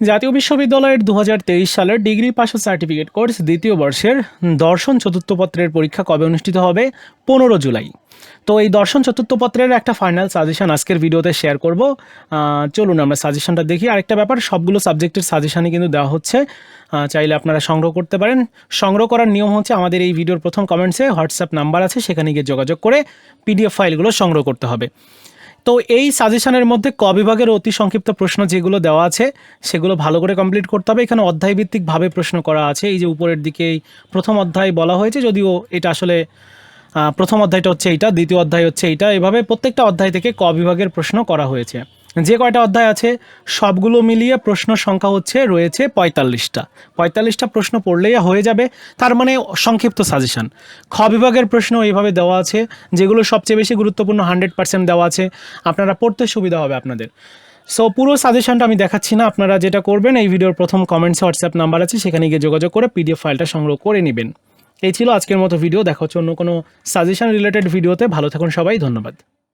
জাতীয় বিশ্ববিদ্যালয়ের দু হাজার তেইশ সালের ডিগ্রি পাস সার্টিফিকেট কোর্স দ্বিতীয় বর্ষের দর্শন চতুর্থ পত্রের পরীক্ষা কবে অনুষ্ঠিত হবে? পনেরো জুলাই। তো এই দর্শন চতুর্থ পত্রের একটা ফাইনাল সাজেশন আজকের ভিডিওতে শেয়ার করব। চলুন আমরা সাজেশনটা দেখি। আরেকটা ব্যাপার, সবগুলো সাবজেক্টের সাজেশনই কিন্তু দেওয়া হচ্ছে। চাইলে আপনারা সংগ্রহ করতে পারেন। সংগ্রহ করার নিয়ম হচ্ছে আমাদের এই ভিডিওর প্রথম কমেন্টসে হোয়াটসঅ্যাপ নাম্বার আছে, সেখানে গিয়ে যোগাযোগ করে পিডিএফ ফাইলগুলো সংগ্রহ করতে হবে। তো এই সাজেশনের মধ্যে ক বিভাগের অতি সংক্ষিপ্ত প্রশ্ন যেগুলো দেওয়া আছে, সেগুলো ভালো করে কমপ্লিট করতে হবে। এখানে অধ্যায়ভিত্তিকভাবে প্রশ্ন করা আছে। এই যে উপরের দিকে প্রথম অধ্যায় বলা হয়েছে, যদিও এটা আসলে প্রথম অধ্যায়টা হচ্ছে এইটা, দ্বিতীয় অধ্যায় হচ্ছে এইটা। এভাবে প্রত্যেকটা অধ্যায় থেকে ক বিভাগের প্রশ্ন করা হয়েছে। যে কয়টা অধ্যায় আছে, সবগুলো মিলিয়ে প্রশ্ন সংখ্যা হচ্ছে, রয়েছে পঁয়তাল্লিশটা। পঁয়তাল্লিশটা প্রশ্ন পড়লেই হয়ে যাবে, তার মানে সংক্ষিপ্ত সাজেশান খ বিভাগের প্রশ্ন এইভাবে দেওয়া আছে, যেগুলো সবচেয়ে বেশি গুরুত্বপূর্ণ হান্ড্রেড পার্সেন্ট দেওয়া আছে, আপনারা পড়তে সুবিধা হবে আপনাদের। সো পুরো সাজেশনটা আমি দেখাচ্ছি না, আপনারা যেটা করবেন, এই ভিডিওর প্রথম কমেন্টসে হোয়াটসঅ্যাপ নাম্বার আছে, সেখানে গিয়ে যোগাযোগ করে পিডিএফ ফাইলটা সংগ্রহ করে নেবেন। এই ছিল আজকের মতো ভিডিও দেখা হচ্ছে অন্য কোনো সাজেশন রিলেটেড ভিডিওতে ভালো থাকুন সবাই, ধন্যবাদ।